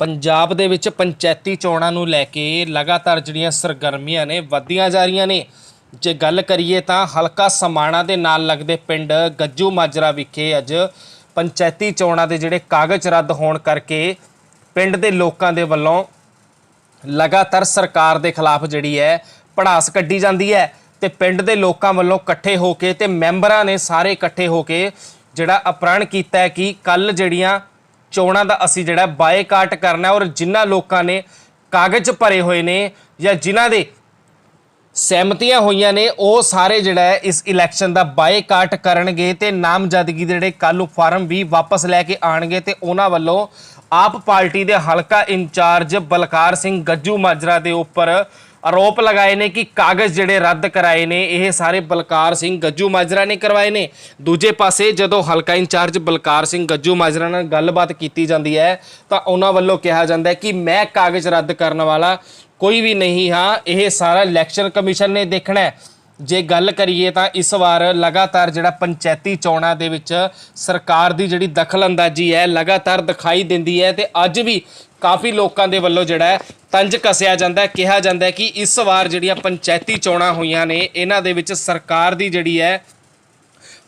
ਪੰਜਾਬ ਦੇ ਵਿੱਚ ਪੰਚਾਇਤੀ ਚੋਣਾਂ ਨੂੰ ਲੈ ਕੇ ਲਗਾਤਾਰ ਜਿਹੜੀਆਂ ਸਰਗਰਮੀਆਂ ਨੇ, ਵਧੀਆਂ ਜਾ ਰਹੀਆਂ ਨੇ। ਜੇ ਗੱਲ ਕਰੀਏ ਤਾਂ ਹਲਕਾ ਸਮਾਣਾ ਦੇ ਨਾਲ ਲੱਗਦੇ ਪਿੰਡ ਗੱਜੂ ਮਾਜਰਾ ਵਿਖੇ ਅੱਜ ਪੰਚਾਇਤੀ ਚੋਣਾਂ ਦੇ ਜਿਹੜੇ ਕਾਗਜ਼ ਰੱਦ ਹੋਣ ਕਰਕੇ ਪਿੰਡ ਦੇ ਲੋਕਾਂ ਦੇ ਵੱਲੋਂ ਲਗਾਤਾਰ ਸਰਕਾਰ ਦੇ ਖਿਲਾਫ ਜਿਹੜੀ ਹੈ ਪੜਾਸ ਕੱਢੀ ਜਾਂਦੀ ਹੈ ਤੇ ਪਿੰਡ ਦੇ ਲੋਕਾਂ ਵੱਲੋਂ ਇਕੱਠੇ ਹੋ ਕੇ ਤੇ ਮੈਂਬਰਾਂ ਨੇ ਸਾਰੇ ਇਕੱਠੇ ਹੋ ਕੇ ਜਿਹੜਾ ਅਪ੍ਰਣ ਕੀਤਾ ਕਿ ਕੱਲ ਜਿਹੜੀਆਂ ਚੋਣਾਂ ਦਾ ਅਸੀਂ ਜਿਹੜਾ ਬਾਈਕਾਟ ਕਰਨਾ ਔਰ ਜਿਨ੍ਹਾਂ ਲੋਕਾਂ ਨੇ ਕਾਗਜ਼ ਭਰੇ ਹੋਏ ਨੇ ਜਾਂ ਜਿਨ੍ਹਾਂ ਦੇ ਸਹਿਮਤੀਆਂ ਹੋਈਆਂ ਨੇ, ਉਹ ਸਾਰੇ ਜਿਹੜਾ ਹੈ ਇਸ ਇਲੈਕਸ਼ਨ ਦਾ ਬਾਈਕਾਟ ਕਰਨਗੇ ਤੇ ਨਾਮਜ਼ਦਗੀ ਦੇ ਜਿਹੜੇ ਕੱਲ ਨੂੰ ਫਾਰਮ ਵੀ ਵਾਪਸ ਲੈ ਕੇ ਆਣਗੇ ਤੇ ਉਹਨਾਂ ਵੱਲੋਂ ਆਪ ਪਾਰਟੀ ਦੇ ਹਲਕਾ ਇੰਚਾਰਜ ਬਲਕਾਰ ਸਿੰਘ ਗੱਜੂ ਮਾਜਰਾ ਦੇ ਉੱਪਰ ਆਰੋਪ ਲਗਾਏ ਨੇ ਕਿ ਕਾਗਜ਼ ਜਿਹੜੇ ਰੱਦ ਕਰਾਏ ਨੇ, ਇਹ ਸਾਰੇ ਬਲਕਾਰ ਸਿੰਘ ਗੱਜੂ ਮਾਜਰਾ ਨੇ ਕਰਵਾਏ ਨੇ। ਦੂਜੇ ਪਾਸੇ ਜਦੋਂ ਹਲਕਾ ਇੰਚਾਰਜ ਬਲਕਾਰ ਸਿੰਘ ਗੱਜੂ ਮਾਜਰਾ ਨਾਲ ਗੱਲਬਾਤ ਕੀਤੀ ਜਾਂਦੀ ਹੈ, ਤਾਂ ਉਹਨਾਂ ਵੱਲੋਂ ਕਿਹਾ ਜਾਂਦਾ ਹੈ ਕਿ ਮੈਂ ਕਾਗਜ਼ ਰੱਦ ਕਰਨ ਵਾਲਾ ਕੋਈ ਵੀ ਨਹੀਂ ਹਾਂ, ਇਹ ਸਾਰਾ ਇਲੈਕਸ਼ਨ ਕਮਿਸ਼ਨ ਨੇ ਦੇਖਣਾ ਹੈ। ਜੇ ਗੱਲ ਕਰੀਏ ਤਾਂ ਇਸ ਵਾਰ ਲਗਾਤਾਰ ਜਿਹੜਾ ਪੰਚਾਇਤੀ ਚੋਣਾਂ ਦੇ ਵਿੱਚ ਸਰਕਾਰ ਦੀ ਜਿਹੜੀ ਦਖਲਅੰਦਾਜ਼ੀ ਹੈ, ਲਗਾਤਾਰ ਦਿਖਾਈ ਦਿੰਦੀ ਹੈ ਤੇ ਅੱਜ ਵੀ ਕਾਫੀ ਲੋਕਾਂ ਦੇ ਵੱਲੋਂ ਜਿਹੜਾ ਹੈ ਤੰਜ ਕਸਿਆ ਜਾਂਦਾ ਕਿਹਾ ਜਾਂਦਾ ਕਿ ਇਸ ਵਾਰ ਜਿਹੜੀਆਂ ਪੰਚਾਇਤੀ ਚੋਣਾਂ ਹੋਈਆਂ ਨੇ, ਇਹਨਾਂ ਦੇ ਵਿੱਚ ਸਰਕਾਰ ਦੀ ਜਿਹੜੀ ਹੈ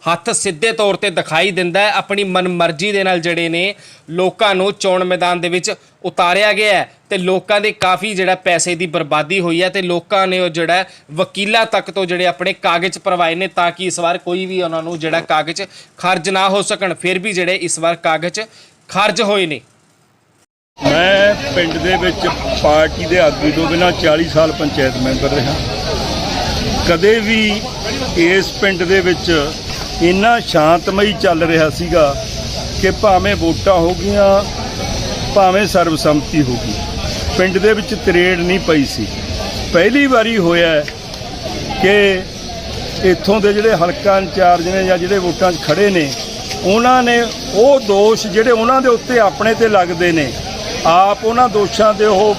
ਹੱਥ ਸਿੱਧੇ ਤੌਰ ਤੇ ਦਿਖਾਈ ਦਿੰਦਾ ਹੈ। ਆਪਣੀ ਮਨਮਰਜ਼ੀ ਦੇ ਨਾਲ ਜਿਹੜੇ ਨੇ ਲੋਕਾਂ ਨੂੰ ਚੋਣ ਮੈਦਾਨ ਦੇ ਵਿੱਚ ਉਤਾਰਿਆ ਗਿਆ ਹੈ ਤੇ ਲੋਕਾਂ ਦੇ ਕਾਫੀ ਜਿਹੜਾ ਪੈਸੇ ਦੀ ਬਰਬਾਦੀ ਹੋਈ ਹੈ ਤੇ ਲੋਕਾਂ ਨੇ ਉਹ ਜਿਹੜਾ ਹੈ ਵਕੀਲਾਂ ਤੱਕ ਤੋਂ ਜਿਹੜੇ ਆਪਣੇ ਕਾਗਜ਼ ਭਰਵਾਏ ਨੇ ਤਾਂ ਕਿ ਇਸ ਵਾਰ ਕੋਈ ਵੀ ਉਹਨਾਂ ਨੂੰ ਜਿਹੜਾ ਕਾਗਜ਼ ਖਰਚ ਨਾ ਹੋ ਸਕਣ, ਫਿਰ ਵੀ ਜਿਹੜੇ ਇਸ ਵਾਰ ਕਾਗਜ਼ ਖਰਚ ਹੋਏ ਨੇ। ਮੈਂ ਪਿੰਡ ਦੇ ਵਿੱਚ ਪਾਰਟੀ ਦੇ ਆਗੂ ਤੋਂ ਬਿਨਾਂ 40 ਸਾਲ ਪੰਚਾਇਤ ਮੈਂਬਰ ਰਿਹਾ। ਕਦੇ ਵੀ ਇਸ ਪਿੰਡ ਦੇ ਵਿੱਚ ਇੰਨਾ ਸ਼ਾਂਤਮਈ ਚੱਲ ਰਿਹਾ ਸੀਗਾ ਕਿ ਭਾਵੇਂ ਵੋਟਾਂ ਹੋ ਗਈਆਂ, ਭਾਵੇਂ ਸਰਬਸੰਮਤੀ ਹੋ ਗਈ। ਪਿੰਡ ਦੇ ਵਿੱਚ ਤਰੇੜ ਨਹੀਂ ਪਈ ਸੀ। ਪਹਿਲੀ ਵਾਰੀ ਹੋਇਆ ਕਿ ਇੱਥੋਂ ਦੇ ਜਿਹੜੇ ਹਲਕਾ ਇੰਚਾਰਜ ਨੇ ਜਾਂ ਜਿਹੜੇ ਵੋਟਾਂ 'ਚ ਖੜੇ ਨੇ, ਉਹਨਾਂ ਨੇ ਉਹ ਦੋਸ਼ ਜਿਹੜੇ ਉਹਨਾਂ ਦੇ ਉੱਤੇ ਆਪਣੇ ਤੇ ਲੱਗਦੇ ਨੇ, ਆਪ ਉਹਨਾਂ ਦੋਸ਼ਾਂ ਦੇ ਉਹ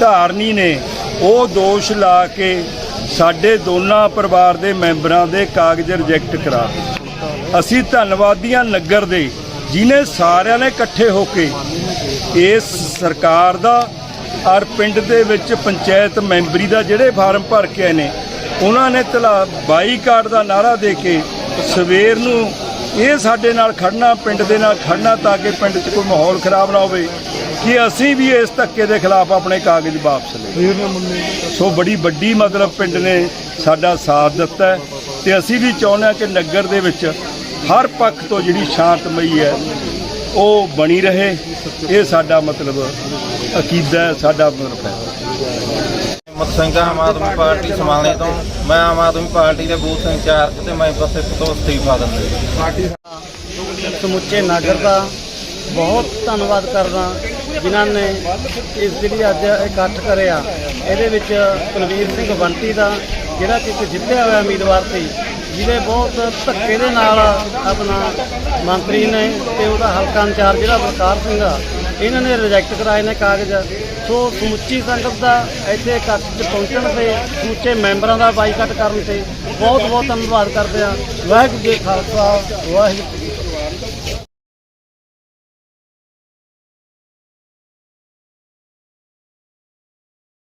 ਧਾਰਨੀ ਨੇ, ਉਹ ਦੋਸ਼ ਲਾ ਕੇ ਸਾਡੇ ਦੋਨਾਂ ਪਰਿਵਾਰ ਦੇ ਮੈਂਬਰਾਂ ਦੇ ਕਾਗਜ਼ ਰਿਜੈਕਟ ਕਰਾ ਅਸੀਂ ਧੰਨਵਾਦੀਆਂ ਨਗਰ ਦੇ ਜਿਨੇ ਸਾਰਿਆਂ ਨੇ ਇਕੱਠੇ ਹੋ ਕੇ ਇਸ ਸਰਕਾਰ ਦਾ ਔਰ ਪਿੰਡ ਦੇ ਵਿੱਚ ਪੰਚਾਇਤ ਮੈਂਬਰੀ ਦਾ ਜਿਹੜੇ ਫਾਰਮ ਭਰ ਕੇ ਆਏ ਨੇ ਉਹਨਾਂ ਨੇ ਤਲਾ ਬਾਈਕਾਟ ਦਾ ਨਾਰਾ ਦੇ ਕੇ ਸਵੇਰ ਨੂੰ ਇਹ ਸਾਡੇ ਨਾਲ ਖੜਨਾ ਪਿੰਡ ਦੇ ਨਾਲ ਖੜਨਾ ਤਾਂ ਕਿ ਪਿੰਡ 'ਚ ਕੋਈ ਮਾਹੌਲ ਖਰਾਬ ਨਾ ਹੋਵੇ ਕਿ ਅਸੀਂ ਵੀ ਇਸ ਧੱਕੇ ਦੇ ਖਿਲਾਫ ਆਪਣੇ ਕਾਗਜ਼ ਵਾਪਸ ਲਏ। ਸੋ ਬੜੀ ਵੱਡੀ ਮਤਲਬ ਪਿੰਡ ਨੇ ਸਾਡਾ ਸਾਥ ਦਿੱਤਾ ਤੇ ਅਸੀਂ ਵੀ ਚਾਹੁੰਦੇ ਹਾਂ ਕਿ ਨਗਰ ਦੇ ਵਿੱਚ ਹਰ ਪੱਖ ਤੋਂ ਜਿਹੜੀ ਸ਼ਾਂਤਮਈ ਹੈ ਉਹ ਬਣੀ ਰਹੇ। ਇਹ ਸਾਡਾ ਮਤਲਬ ਅਕੀਦਾ ਹੈ ਸਾਡਾ ਮਤਲਬ ਹੈ। ਹਿੰਮਤ ਸਿੰਘ ਆਮ ਆਦਮੀ ਪਾਰਟੀ ਸੰਭਾਲਣੇ ਤੋਂ ਮੈਂ ਆਮ ਆਦਮੀ ਪਾਰਟੀ ਦੇ ਬੂਥ ਇੰਚਾਰਜ ਤੇ ਮੈਂ ਬਸ ਇੱਕ ਤੋਂ ਅਸਤੀਫਾ ਦਿੰਦਾ। ਸਮੁੱਚੇ ਨਗਰ ਦਾ ਬਹੁਤ ਧੰਨਵਾਦ ਕਰਦਾ ਜਿਨ੍ਹਾਂ ਨੇ ਇਸ ਜਿਹੜੀ ਅੱਜ ਇਕੱਠ ਕਰਿਆ। ਇਹਦੇ ਵਿੱਚ ਕੁਲਵੀਰ ਸਿੰਘ ਬੰਟੀ ਦਾ ਜਿਹੜਾ ਕਿ ਇੱਕ ਜਿੱਤਿਆ ਹੋਇਆ ਉਮੀਦਵਾਰ ਸੀ, ਜਿਹਦੇ ਬਹੁਤ ਧੱਕੇ ਦੇ ਨਾਲ ਆਪਣਾ ਮੰਤਰੀ ਨੇ ਤੇ ਉਹਦਾ ਹਲਕਾ ਇੰਚਾਰਜ ਜਿਹੜਾ ਬਲਕਾਰ ਸਿੰਘ ਆ, ਇਹਨਾਂ ਨੇ ਰਿਜੈਕਟ ਕਰਾਏ ਨੇ ਕਾਗਜ਼। ਸੋ ਸਮੁੱਚੀ ਸੰਗਤ ਦਾ ਇੱਥੇ ਇਕੱਠ 'ਚ ਪਹੁੰਚਣ ਤੇ ਸਮੁੱਚੇ ਮੈਂਬਰਾਂ ਦਾ ਬਾਈਕਾਟ ਕਰਨ ਤੇ ਬਹੁਤ ਬਹੁਤ ਧੰਨਵਾਦ ਕਰਦੇ ਆ ਵਾਹਿਗੁਰੂ ਜੀ ਖਾਲਸਾ, ਵਾਹਿਗੁਰੂ